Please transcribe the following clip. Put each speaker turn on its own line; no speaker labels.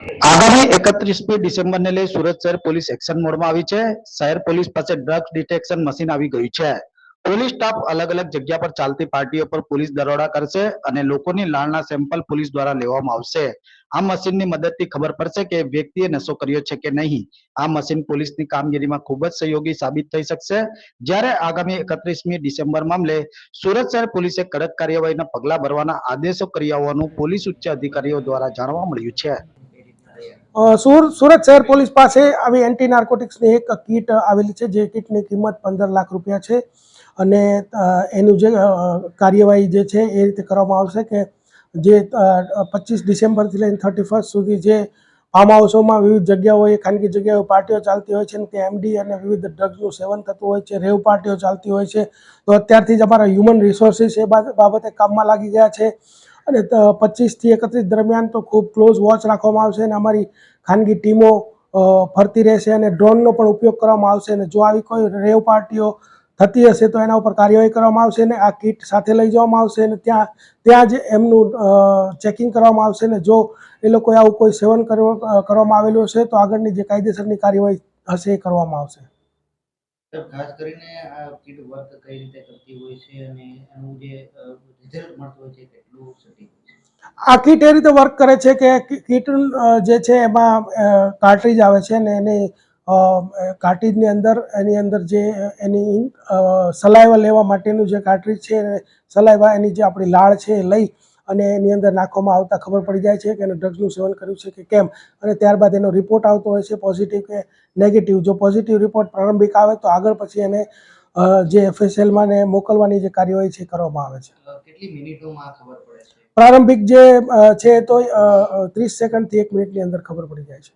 આગામી એકત્રીસમી ડિસેમ્બરને લઈ સુરત શહેર પોલીસ એક્શન મોડમાં આવી છે. શહેર પોલીસ પાસે ડ્રગ્સ ડિટેક્શન મશીન આવી ગયું છે. પોલીસ સ્ટાફ અલગ અલગ જગ્યા પર ચાલતી પાર્ટીઓ પર પોલીસ દરોડા કરશે અને લોકોની લાળના સેમ્પલ પોલીસ દ્વારા લેવામાં આવશે. આ મશીનની મદદથી ખબર પડશે કે વ્યક્તિએ નશો કર્યો છે કે નહીં. આ મશીન પોલીસની કામગીરીમાં ખૂબ જ સહયોગી સાબિત થઈ શકશે. જ્યારે આગામી એકત્રીસમી ડિસેમ્બર મામલે સુરત શહેર પોલીસે કડક કાર્યવાહીના પગલાં ભરવાના આદેશો કર્યા હોવાનું પોલીસ ઉચ્ચ અધિકારીઓ દ્વારા જાણવા મળ્યું છે.
સુર, સુરત શહેર પોલીસ પાસે આવી એન્ટી નાર્કોટિક્સની એક કીટ આવેલી છે, જે કીટની કિંમત પંદર લાખ રૂપિયા છે. અને એનું જે કાર્યવાહી જે છે, એ રીતે કરવામાં આવશે કે જે પચીસ ડિસેમ્બરથી લઈને થર્ટી ફર્સ્ટ સુધી જે ફાર્મ હાઉસોમાં વિવિધ જગ્યાઓએ ખાનગી જગ્યાએ પાર્ટીઓ ચાલતી હોય છે અને ત્યાં એમડી અને વિવિધ ડ્રગ્સનું સેવન થતું હોય છે, રેવ પાર્ટીઓ ચાલતી હોય છે. તો અત્યારથી જ અમારા હ્યુમન રિસોર્સિસ એ બાબતે કામમાં લાગી ગયા છે. અને પચીસથી એકત્રીસ દરમિયાન તો ખૂબ ક્લોઝ વોચ રાખવામાં આવશે અને અમારી ખાનગી ટીમો ફરતી રહેશે અને ડ્રોનનો પણ ઉપયોગ કરવામાં આવશે અને જો આવી કોઈ રેવ પાર્ટીઓ થતી હશે તો એના ઉપર કાર્યવાહી કરવામાં આવશે અને આ કીટ સાથે લઈ જવામાં આવશે અને ત્યાં ત્યાં જ એમનું ચેકિંગ કરવામાં આવશે ને જો એ લોકોએ આવું કોઈ સેવન કરવા- કરવામાં આવેલું હશે તો આગળની જે કાયદેસરની કાર્યવાહી હશે એ કરવામાં આવશે.
ખાસ કરીને આ કીટ વર્ક કઈ રીતે કરતી હોય છે અને એનું જે રિઝલ્ટ મળતું હોય છે કેટલું સટીક
આ કીટ એ રીતે વર્ક કરે છે કે કીટ જે છે એમાં કાર્ટ્રીજ આવે છે ને એની કાર્ટ્રીજની અંદર, એની અંદર જે એની સલાઈવા લેવા માટેનું જે કાર્ટ્રીજ છે સલાઈવા એની જે આપણી લાળ છે એ લઈ અને એની અંદર નાખવામાં આવતા ખબર પડી જાય છે કે એને ડ્રગ્સનું સેવન કર્યું છે કે કેમ. અને ત્યારબાદ એનો રિપોર્ટ આવતો હોય છે પોઝિટિવ કે નેગેટિવ જો પોઝિટિવ રિપોર્ટ પ્રારંભિક આવે તો આગળ પછી એને જે એફએસએલમાં ને મોકલવાની જે કાર્યવાહી છે કરવામાં આવે છે.
કેટલી મિનિટોમાં ખબર પડે છે?
પ્રારંભિક જે છે તો ત્રીસ સેકન્ડથી એક મિનિટની અંદર ખબર પડી જાય છે.